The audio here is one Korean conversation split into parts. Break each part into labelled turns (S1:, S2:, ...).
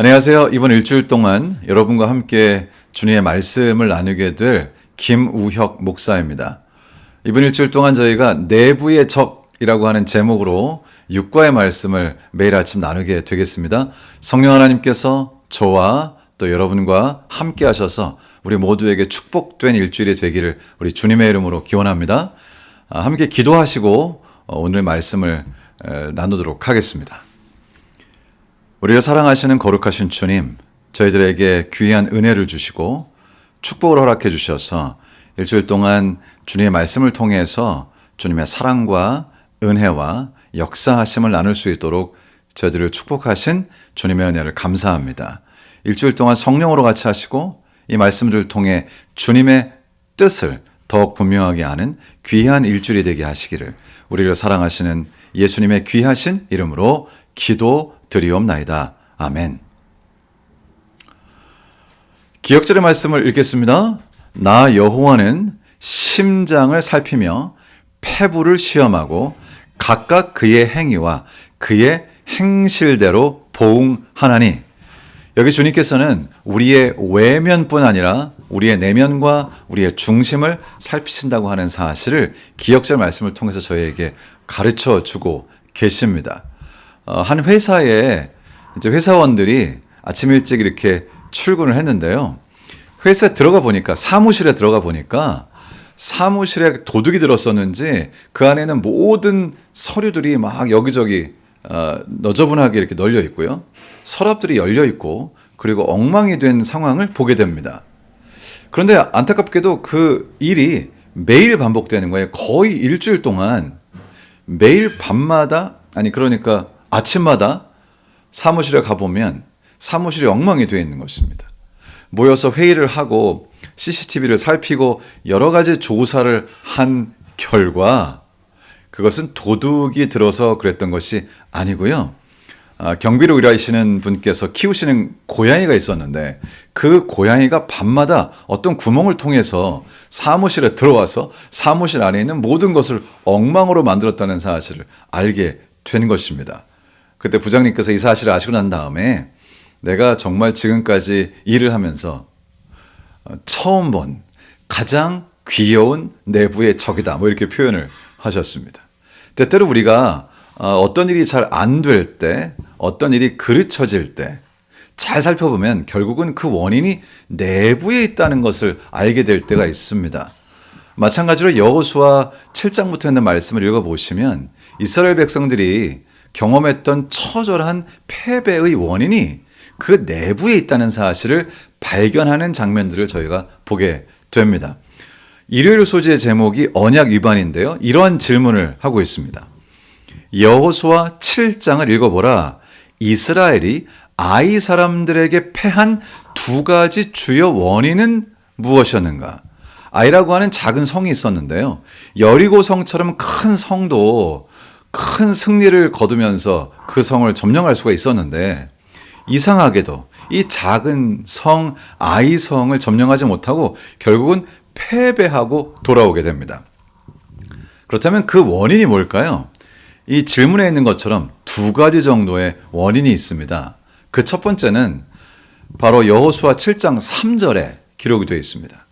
S1: 안녕하세요. 이번 일주일 동안 여러분과 함께 주님의 말씀을 나누게 될 김우혁 목사입니다. 이번 일주일 동안 저희가 내부의 적이라고 하는 제목으로 육과의 말씀을 매일 아침 나누게 되겠습니다. 성령 하나님께서 저와 또 여러분과 함께 하셔서 우리 모두에게 축복된 일주일이 되기를 우리 주님의 이름으로 기원합니다. 아, 함께 기도하시고 어, 오늘 말씀을 에, 나누도록 하겠습니다. 우리를 사랑하시는 거룩하신 주님, 저희들에게 귀한 은혜를 주시고 축복을 허락해 주셔서 일주일 동안 주님의 말씀을 통해서 주님의 사랑과 은혜와 역사하심을 나눌 수 있도록 저희들을 축복하신 주님의 은혜를 감사합니다. 일주일 동안 성령으로 같이 하시고 이 말씀들을 통해 주님의 뜻을 더욱 분명하게 아는 귀한 일주일이 되게 하시기를 우리를 사랑하시는 예수님의 귀하신 이름으로 기도 드리옵나이다. 아멘. 기억절의 말씀을 읽겠습니다. 나 여호와는 심장을 살피며 폐부를 시험하고 각각 그의 행위와 그의 행실대로 보응하나니 여기 주님께서는 우리의 외면뿐 아니라 우리의 내면과 우리의 중심을 살피신다고 하는 사실을 기억절 말씀을 통해서 저희에게 가르쳐 주고 계십니다. 어, 한 회사에 이제 회사원들이 아침 일찍 이렇게 출근을 했는데요. 회사에 들어가 보니까 사무실에 들어가 보니까 사무실에 도둑이 들었었는지 그 안에는 모든 서류들이 막 여기저기 어, 너저분하게 이렇게 널려 있고요. 서랍들이 열려 있고 그리고 엉망이 된 상황을 보게 됩니다. 그런데 안타깝게도 그 일이 매일 반복되는 거예요. 거의 일주일 동안 매일 밤마다 아니 그러니까 아침마다 사무실에 가보면 사무실이 엉망이 되어 있는 것입니다. 모여서 회의를 하고 CCTV를 살피고 여러 가지 조사를 한 결과 그것은 도둑이 들어서 그랬던 것이 아니고요. 아, 경비로 일하시는 분께서 키우시는 고양이가 있었는데 그 고양이가 밤마다 어떤 구멍을 통해서 사무실에 들어와서 사무실 안에 있는 모든 것을 엉망으로 만들었다는 사실을 알게 된 것입니다. 그때 부장님께서 이 사실을 아시고 난 다음에 내가 정말 지금까지 일을 하면서 어, 처음 본 가장 귀여운 내부의 적이다. 뭐 이렇게 표현을 하셨습니다. 때때로 우리가 어, 어떤 일이 잘 안 될 때, 어떤 일이 그르쳐질 때, 잘 살펴보면 결국은 그 원인이 내부에 있다는 것을 알게 될 때가 있습니다. 마찬가지로 여호수아 7장부터 있는 말씀을 읽어보시면 이스라엘 백성들이 경험했던 처절한 패배의 원인이 그 내부에 있다는 사실을 발견하는 장면들을 저희가 보게 됩니다. 일요일 소지의 제목이 언약 위반인데요. 이러한 질문을 하고 있습니다. 여호수아 7장을 읽어보라. 이스라엘이 아이 사람들에게 패한 두 가지 주요 원인은 무엇이었는가? 아이라고 하는 작은 성이 있었는데요. 여리고 성처럼 큰 성도 큰 승리를 거두면서 그 성을 점령할 수가 있었는데 이상하게도 이 작은 성 아이 성을 점령하지 못하고 결국은 패배하고 돌아오게 됩니다. 그렇다면 그 원인이 뭘까요? 이 질문에 있는 것처럼 두 가지 정도의 원인이 있습니다. 그 첫 번째는 바로 여호수아 7장 3절에 기록이 되어 있습니다.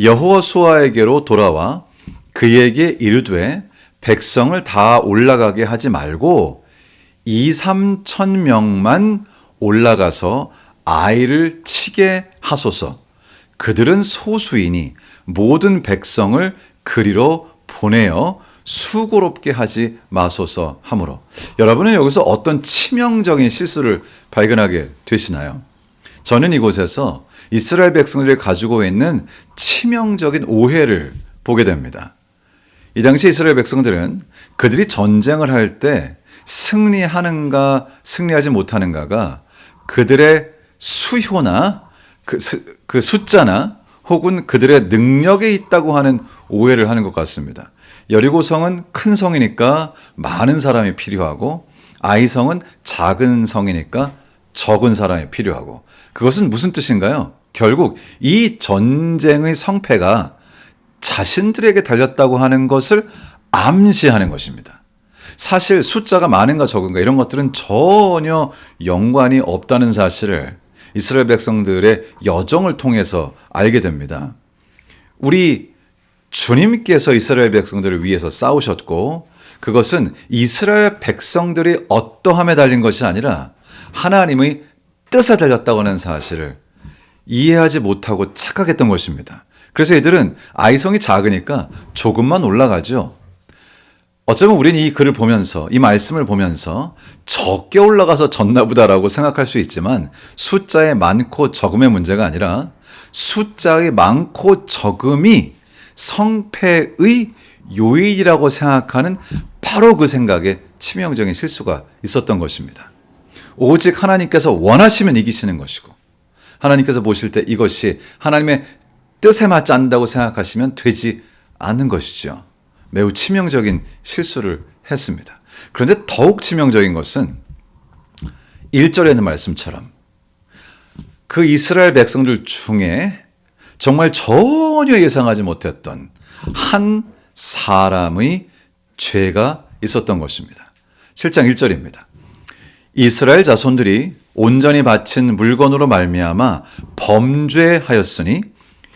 S1: 여호수아에게로 돌아와 그에게 이르되 백성을 다 올라가게 하지 말고 2, 3천 명만 올라가서 아이를 치게 하소서. 그들은 소수이니 모든 백성을 그리로 보내어 수고롭게 하지 마소서 하므로 여러분은 여기서 어떤 치명적인 실수를 발견하게 되시나요? 저는 이곳에서 이스라엘 백성들이 가지고 있는 치명적인 오해를 보게 됩니다. 이 당시 이스라엘 백성들은 그들이 전쟁을 할 때 승리하는가 승리하지 못하는가가 그들의 수효나 그, 수, 그 숫자나 혹은 그들의 능력에 있다고 하는 오해를 하는 것 같습니다. 여리고성은 큰 성이니까 많은 사람이 필요하고 아이성은 작은 성이니까 적은 사람이 필요하고 그것은 무슨 뜻인가요? 결국 이 전쟁의 성패가 자신들에게 달렸다고 하는 것을 암시하는 것입니다. 사실 숫자가 많은가 적은가 이런 것들은 전혀 연관이 없다는 사실을 이스라엘 백성들의 여정을 통해서 알게 됩니다. 우리 주님께서 이스라엘 백성들을 위해서 싸우셨고 그것은 이스라엘 백성들이 어떠함에 달린 것이 아니라 하나님의 뜻에 달렸다고 하는 사실을 이해하지 못하고 착각했던 것입니다. 그래서 이들은 아이성이 작으니까 조금만 올라가죠. 어쩌면 우리는 이 글을 보면서 이 말씀을 보면서 적게 올라가서 졌나 보다라고 생각할 수 있지만 숫자의 많고 적음의 문제가 아니라 숫자의 많고 적음이 성패의 요인이라고 생각하는 바로 그 생각에 치명적인 실수가 있었던 것입니다. 오직 하나님께서 원하시면 이기시는 것이고 하나님께서 보실 때 이것이 하나님의 뜻에 맞지 않는다고 생각하시면 되지 않는 것이죠. 매우 치명적인 실수를 했습니다. 그런데 더욱 치명적인 것은 1절에 있는 말씀처럼 그 이스라엘 백성들 중에 정말 전혀 예상하지 못했던 한 사람의 죄가 있었던 것입니다. 7장 1절입니다. 이스라엘 자손들이 온전히 바친 물건으로 말미암아 범죄하였으니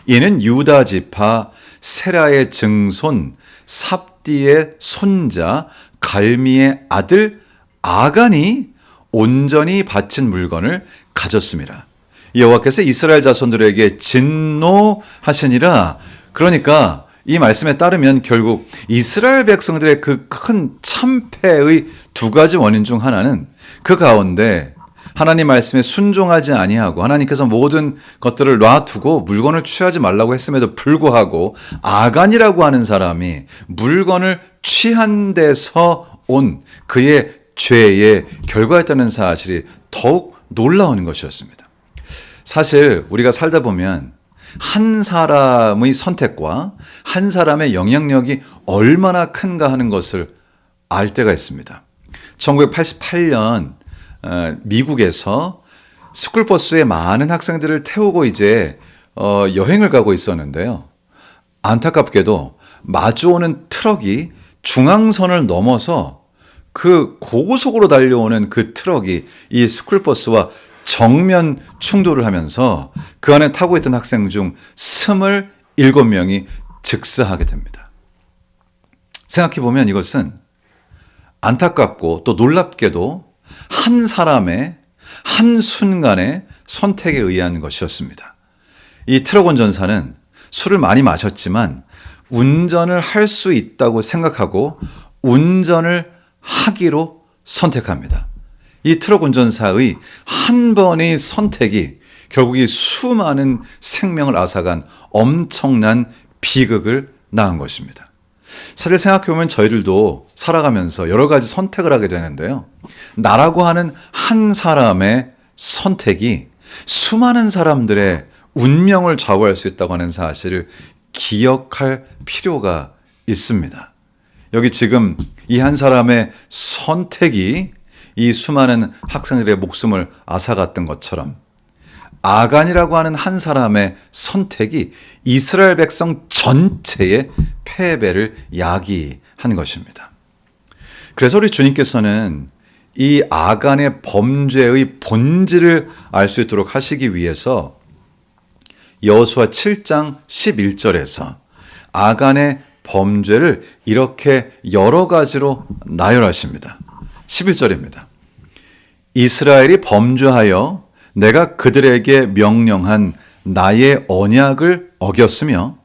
S1: 이는 유다 지파 세라의 증손 삽디의 손자 갈미의 아들 아간이 온전히 바친 물건을 가졌습니다. 여호와께서 이스라엘 자손들에게 진노하시니라. 그러니까 이 말씀에 따르면 결국 이스라엘 백성들의 그 큰 참패의 두 가지 원인 중 하나는 그 가운데 하나님 말씀에 순종하지 아니하고 하나님께서 모든 것들을 놔두고 물건을 취하지 말라고 했음에도 불구하고 아간이라고 하는 사람이 물건을 취한 데서 온 그의 죄의 결과였다는 사실이 더욱 놀라운 것이었습니다. 사실 우리가 살다 보면 한 사람의 선택과 한 사람의 영향력이 얼마나 큰가 하는 것을 알 때가 있습니다. 1988년 어, 미국에서 스쿨버스에 많은 학생들을 태우고 이제 어, 여행을 가고 있었는데요. 안타깝게도 마주오는 트럭이 중앙선을 넘어서 그 고고속으로 달려오는 그 트럭이 이 스쿨버스와 정면 충돌을 하면서 그 안에 타고 있던 학생 중 27명이 즉사하게 됩니다. 생각해 보면 이것은 안타깝고 또 놀랍게도 한 사람의 한 순간의 선택에 의한 것이었습니다. 이 트럭 운전사는 술을 많이 마셨지만 운전을 할 수 있다고 생각하고 운전을 하기로 선택합니다. 이 트럭 운전사의 한 번의 선택이 결국 이 수많은 생명을 앗아간 엄청난 비극을 낳은 것입니다. 사실 생각해보면 저희들도 살아가면서 여러 가지 선택을 하게 되는데요. 나라고 하는 한 사람의 선택이 수많은 사람들의 운명을 좌우할 수 있다고 하는 사실을 기억할 필요가 있습니다. 여기 지금 이 한 사람의 선택이 이 수많은 학생들의 목숨을 앗아갔던 것처럼 아간이라고 하는 한 사람의 선택이 이스라엘 백성 전체의 패배를 야기한 것입니다. 그래서 우리 주님께서는 이 아간의 범죄의 본질을 알 수 있도록 하시기 위해서 여호수아 7장 11절에서 아간의 범죄를 이렇게 여러 가지로 나열하십니다. 11절입니다. 이스라엘이 범죄하여 내가 그들에게 명령한 나의 언약을 어겼으며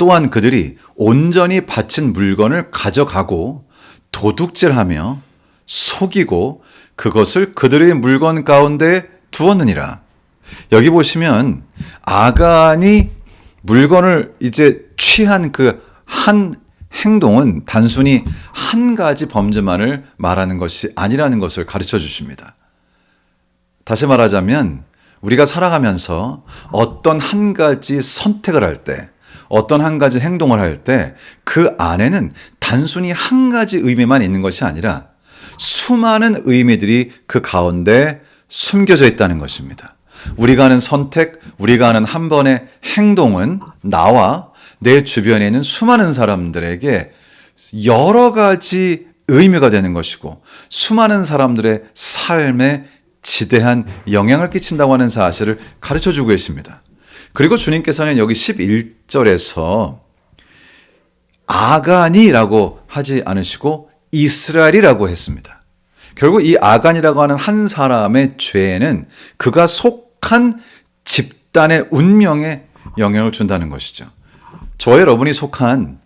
S1: 또한 그들이 온전히 바친 물건을 가져가고 도둑질하며 속이고 그것을 그들의 물건 가운데 두었느니라. 여기 보시면 아간이 물건을 이제 취한 그 한 행동은 단순히 한 가지 범죄만을 말하는 것이 아니라는 것을 가르쳐 주십니다. 다시 말하자면 우리가 살아가면서 어떤 한 가지 선택을 할 때, 어떤 한 가지 행동을 할 때 그 안에는 단순히 한 가지 의미만 있는 것이 아니라 수많은 의미들이 그 가운데 숨겨져 있다는 것입니다. 우리가 하는 선택, 우리가 하는 한 번의 행동은 나와 내 주변에 있는 수많은 사람들에게 여러 가지 의미가 되는 것이고 수많은 사람들의 삶에 지대한 영향을 끼친다고 하는 사실을 가르쳐 주고 계십니다. 그리고 주님께서는 여기 11절에서 아간이라고 하지 않으시고 이스라엘이라고 했습니다. 결국 이 아간이라고 하는 한 사람의 죄는 그가 속한 집단의 운명에 영향을 준다는 것이죠. 저와 여러분이 속한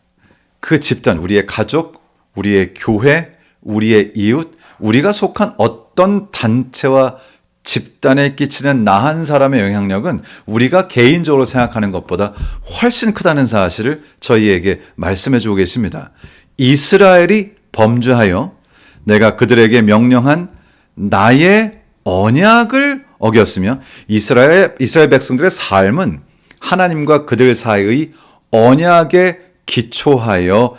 S1: 그 집단, 우리의 가족, 우리의 교회, 우리의 이웃, 우리가 속한 어떤 단체와 집단에 끼치는 나 한 사람의 영향력은 우리가 개인적으로 생각하는 것보다 훨씬 크다는 사실을 저희에게 말씀해 주고 계십니다. 이스라엘이 범죄하여 내가 그들에게 명령한 나의 언약을 어겼으며 이스라엘 이스라엘 백성들의 삶은 하나님과 그들 사이의 언약에 기초하여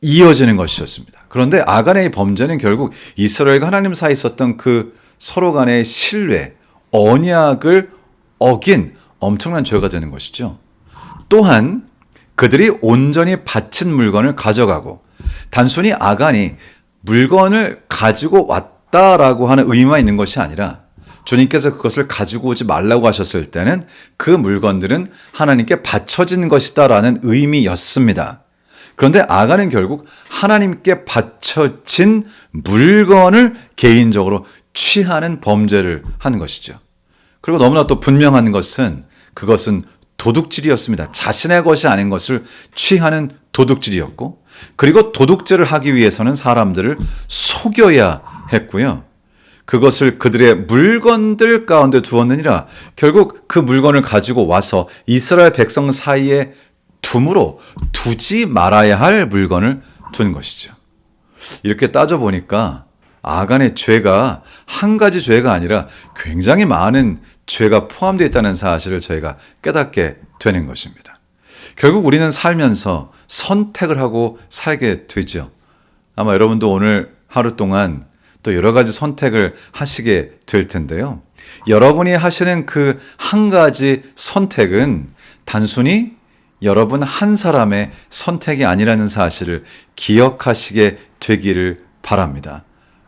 S1: 이어지는 것이었습니다. 그런데 아간의 범죄는 결국 이스라엘과 하나님 사이 있었던 그 서로 간의 신뢰, 언약을 어긴 엄청난 죄가 되는 것이죠. 또한 그들이 온전히 바친 물건을 가져가고 단순히 아간이 물건을 가지고 왔다라고 하는 의미만 있는 것이 아니라 주님께서 그것을 가지고 오지 말라고 하셨을 때는 그 물건들은 하나님께 바쳐진 것이다라는 의미였습니다. 그런데 아가는 결국 하나님께 바쳐진 물건을 개인적으로 취하는 범죄를 한 것이죠. 그리고 너무나 또 분명한 것은 그것은 도둑질이었습니다. 자신의 것이 아닌 것을 취하는 도둑질이었고, 그리고 도둑질을 하기 위해서는 사람들을 속여야 했고요. 그것을 그들의 물건들 가운데 두었느니라 결국 그 물건을 가지고 와서 이스라엘 백성 사이에 둠으로 두지 말아야 할 물건을 둔 것이죠. 이렇게 따져보니까 아간의 죄가 한 가지 죄가 아니라 굉장히 많은 죄가 포함되어 있다는 사실을 저희가 깨닫게 되는 것입니다. 결국 우리는 살면서 선택을 하고 살게 되죠. 아마 여러분도 오늘 하루 동안 또 여러 가지 선택을 하시게 될 텐데요. 여러분이 하시는 그 한 가지 선택은 단순히 여러분 한 사람의 선택이 아니라는 사실을 기억하시게 되기를 바랍니다.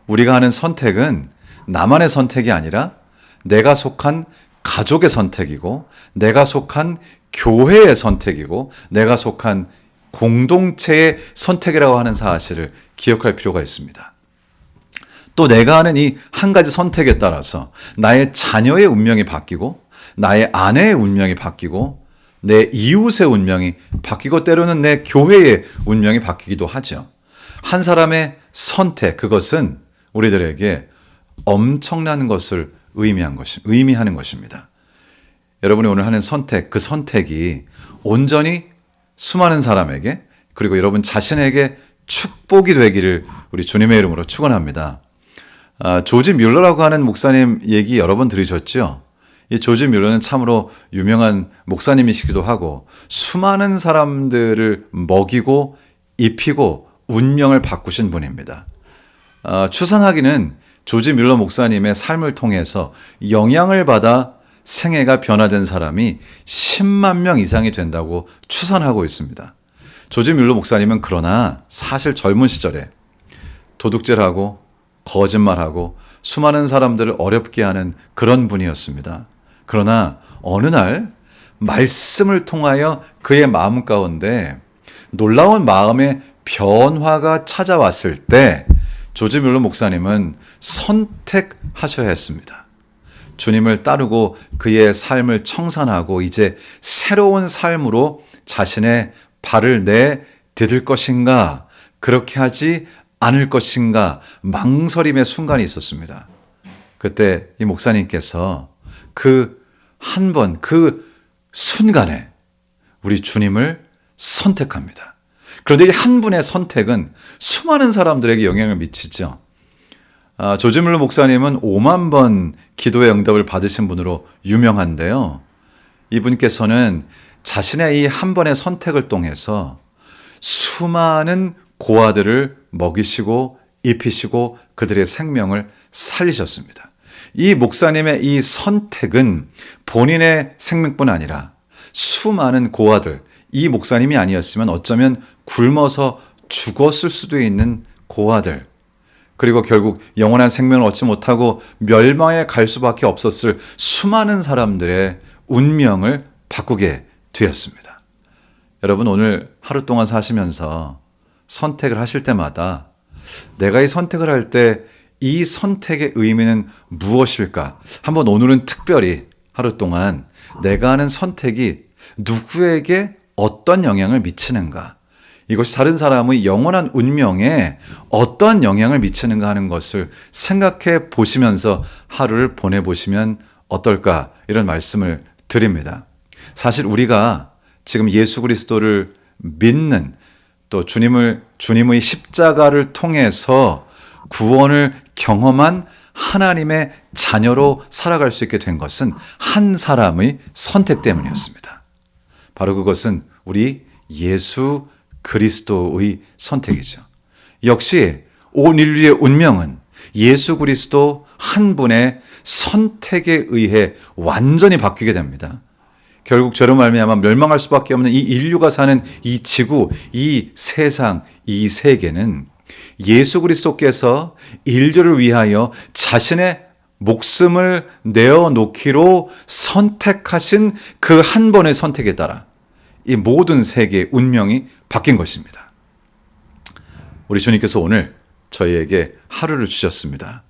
S1: 우리가 하는 선택은 나만의 선택이 아니라 내가 속한 가족의 선택이고, 내가 속한 교회의 선택이고, 내가 속한 공동체의 선택이라고 하는 사실을 기억할 필요가 있습니다. 또 내가 하는 이 한 가지 선택에 따라서 나의 자녀의 운명이 바뀌고, 나의 아내의 운명이 바뀌고, 내 이웃의 운명이 바뀌고 때로는 내 교회의 운명이 바뀌기도 하죠. 한 사람의 선택, 그것은 우리들에게 엄청난 것을 의미한 것이, 의미하는 것입니다. 여러분이 오늘 하는 선택, 그 선택이 온전히 수많은 사람에게 그리고 여러분 자신에게 축복이 되기를 우리 주님의 이름으로 축원합니다. 아, 조지 뮬러라고 하는 목사님 얘기 여러 번 들으셨죠? 이 조지 뮬러는 참으로 유명한 목사님이시기도 하고 수많은 사람들을 먹이고 입히고 운명을 바꾸신 분입니다. 어, 추산하기는 조지 뮬러 목사님의 삶을 통해서 영향을 받아 생애가 변화된 사람이 10만 명 이상이 된다고 추산하고 있습니다. 조지 뮬러 목사님은 그러나 사실 젊은 시절에 도둑질하고 거짓말하고 수많은 사람들을 어렵게 하는 그런 분이었습니다. 그러나 어느 날 말씀을 통하여 그의 마음 가운데 놀라운 마음의 변화가 찾아왔을 때 조지 뮬러 목사님은 선택하셔야 했습니다. 주님을 따르고 그의 삶을 청산하고 이제 새로운 삶으로 자신의 발을 내 디딜 것인가 그렇게 하지 않을 것인가 망설임의 순간이 있었습니다. 그때 이 목사님께서 그 한 번, 그 순간에 우리 주님을 선택합니다. 그런데 이한 분의 선택은 수많은 사람들에게 영향을 미치죠. 아, 조지물러 목사님은 5만 번 기도의 응답을 받으신 분으로 유명한데요. 이분께서는 자신의 이 한 번의 선택을 통해서 수많은 고아들을 먹이시고 입히시고 그들의 생명을 살리셨습니다. 이 목사님의 이 선택은 본인의 생명뿐 아니라 수많은 고아들, 이 목사님이 아니었으면 어쩌면 굶어서 죽었을 수도 있는 고아들, 그리고 결국 영원한 생명을 얻지 못하고 멸망에 갈 수밖에 없었을 수많은 사람들의 운명을 바꾸게 되었습니다. 여러분 오늘 하루 동안 사시면서 선택을 하실 때마다 내가 이 선택을 할 때 이 선택의 의미는 무엇일까? 한번 오늘은 특별히 하루 동안 내가 하는 선택이 누구에게 어떤 영향을 미치는가? 이것이 다른 사람의 영원한 운명에 어떤 영향을 미치는가 하는 것을 생각해 보시면서 하루를 보내보시면 어떨까? 이런 말씀을 드립니다. 사실 우리가 지금 예수 그리스도를 믿는 또 주님을 주님의 십자가를 통해서 구원을 경험한 하나님의 자녀로 살아갈 수 있게 된 것은 한 사람의 선택 때문이었습니다. 바로 그것은 우리 예수 그리스도의 선택이죠. 역시 온 인류의 운명은 예수 그리스도 한 분의 선택에 의해 완전히 바뀌게 됩니다. 결국 저로 말미암아 멸망할 수밖에 없는 이 인류가 사는 이 지구, 이 세상, 이 세계는 예수 그리스도께서 인류를 위하여 자신의 목숨을 내어 놓기로 선택하신 그 한 번의 선택에 따라 이 모든 세계의 운명이 바뀐 것입니다. 우리 주님께서 오늘 저희에게 하루를 주셨습니다.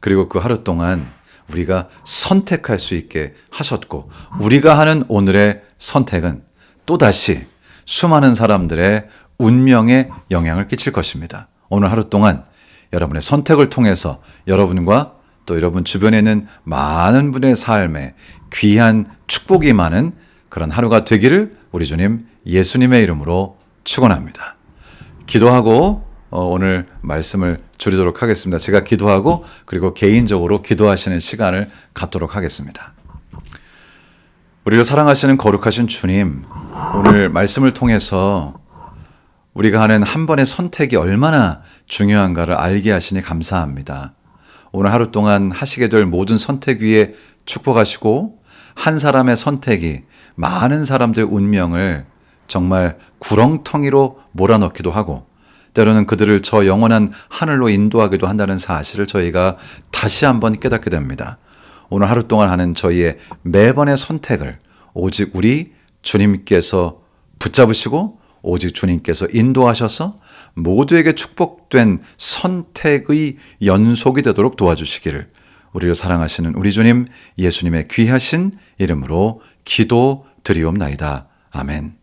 S1: 그리고 그 하루 동안 우리가 선택할 수 있게 하셨고, 우리가 하는 오늘의 선택은 또다시 수많은 사람들의 운명에 영향을 끼칠 것입니다. 오늘 하루 동안 여러분의 선택을 통해서 여러분과 또 여러분 주변에 있는 많은 분의 삶에 귀한 축복이 많은 그런 하루가 되기를 우리 주님 예수님의 이름으로 축원합니다. 기도하고 어, 오늘 말씀을 줄이도록 하겠습니다. 제가 기도하고 그리고 개인적으로 기도하시는 시간을 갖도록 하겠습니다. 우리를 사랑하시는 거룩하신 주님, 오늘 말씀을 통해서 우리가 하는 한 번의 선택이 얼마나 중요한가를 알게 하시니 감사합니다. 오늘 하루 동안 하시게 될 모든 선택 위에 축복하시고 한 사람의 선택이 많은 사람들의 운명을 정말 구렁텅이로 몰아넣기도 하고 때로는 그들을 저 영원한 하늘로 인도하기도 한다는 사실을 저희가 다시 한번 깨닫게 됩니다. 오늘 하루 동안 하는 저희의 매번의 선택을 오직 우리 주님께서 붙잡으시고 오직 주님께서 인도하셔서 모두에게 축복된 선택의 연속이 되도록 도와주시기를 우리를 사랑하시는 우리 주님 예수님의 귀하신 이름으로 기도 드리옵나이다. 아멘.